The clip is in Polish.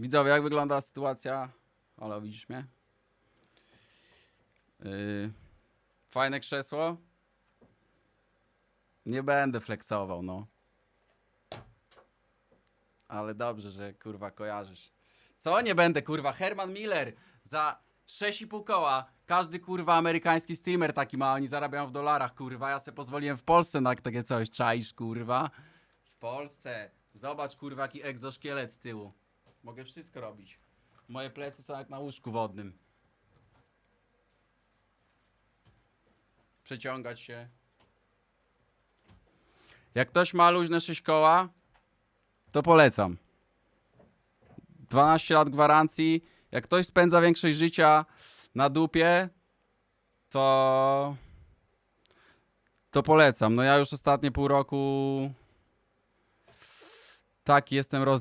Widzowie, jak wygląda sytuacja? Halo, widzisz mnie? Yy, fajne krzesło? Nie będę flexował, no. Ale dobrze, że kurwa kojarzysz. Co nie będę, kurwa? Herman Miller za 6,5 koła. Każdy kurwa amerykański streamer taki ma, oni zarabiają w dolarach, kurwa. Ja sobie pozwoliłem w Polsce na takie coś. Czaisz, kurwa? W Polsce. Zobacz, kurwa, jaki egzoszkielet z tyłu. Mogę wszystko robić. Moje plecy są jak na łóżku wodnym. Przeciągać się. Jak ktoś ma luźne 6 koła, to polecam. 12 lat gwarancji. Jak ktoś spędza większość życia na dupie, to to polecam. No ja już ostatnie pół roku taki jestem rozjebany.